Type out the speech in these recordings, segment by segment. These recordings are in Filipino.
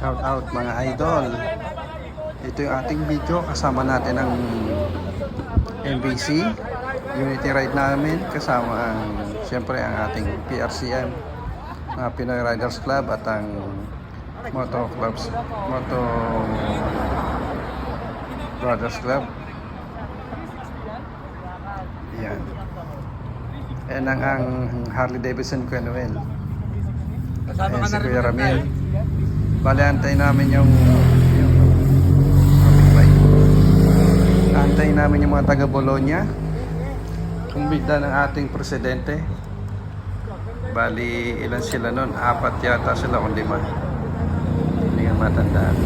Shout out mga idol. Ito yung ating video kasama natin ang MBC Unity Ride namin kasama ang siyempre ang ating PRCM mga Pinoy Riders Club at ang Moto Clubs Moto Brothers Club. Yan. Yan ang, ang Harley Davidson Kuya Noel. Kasama ka si na rin Kuya Ramil. Bale, antay namin yung, yung kapitbahay. Antayin namin yung mga taga Bologna. Kumbida ng ating presidente. Bali, ilan sila nun? Apat yata sila kung lima. Hindi nga matandaan.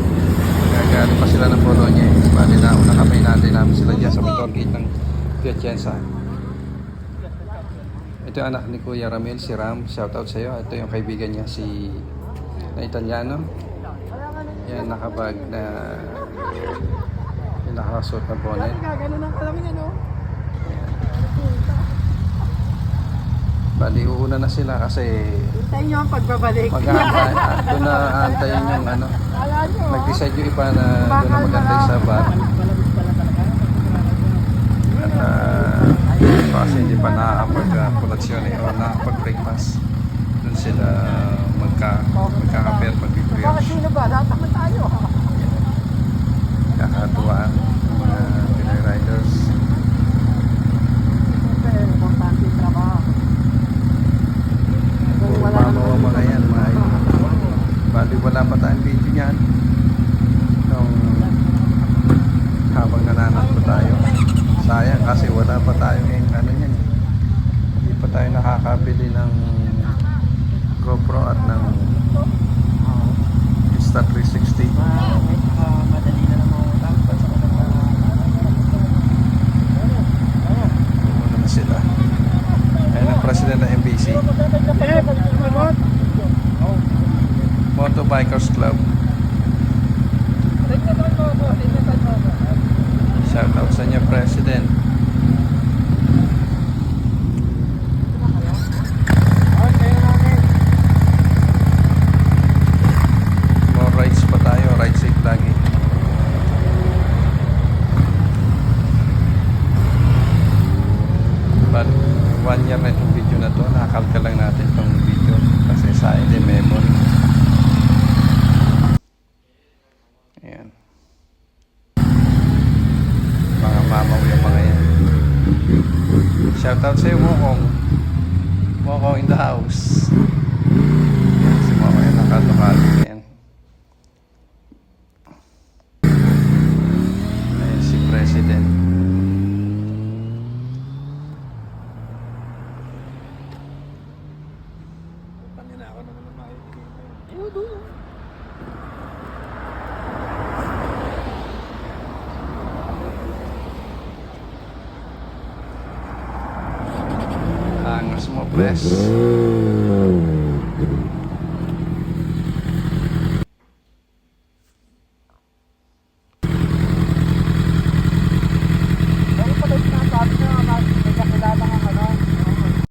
Gagaling pa sila ng Bologna. eh. Bali, nauna kami natin namin sila dyan sa may toll gate ng Piacenza. Ito anak ni Kuya Ramil, si Ram. Shoutout sa iyo. Ito yung kaibigan niya, si na Italiano. Yan, nakabag na yung nakasuot na bonnet. Bali, uuna na sila kasi Hintayin niyo ang pagbabalik. mag-aantay, doon na aantayin yung ano. Nag-decide yung iba na doon na mag-antay sa bar. At uh, kasi hindi pa nakakapag-kolatsyon eh, o nakakapag-breakfast. Doon sila magka, magkakape at Bakit mag-brioche. sino ba? Tatakot tayo. Kakatuwaan ng mga Pinoy Riders. Siyempre, importante yung trabaho. Kung Puro wala mamaw ang mga yan, mga idol. Bali wala pa tayong video niyan. Nung habang nananakbo tayo. Sayang kasi wala pa tayong yung ano niyan. Hindi pa tayo nakakabili ng GoPro at ng Insta360. madali na lang mautang. Ano sila. Ayun ang president ng MBC. Motorbikers Club. Shout out sa inyo, President. More rides pa tayo. Ride safe lagi. But one year na itong video na to. Nakakalka lang natin itong video. Kasi sa hindi memory. Ayan. Mga mamaw yung mga yan. Shoutout sa'yo, Mokong. Mokong in the house. Yan, si Mokong yung nakatukali. Yan. Ayan si President. Angas mo, pres.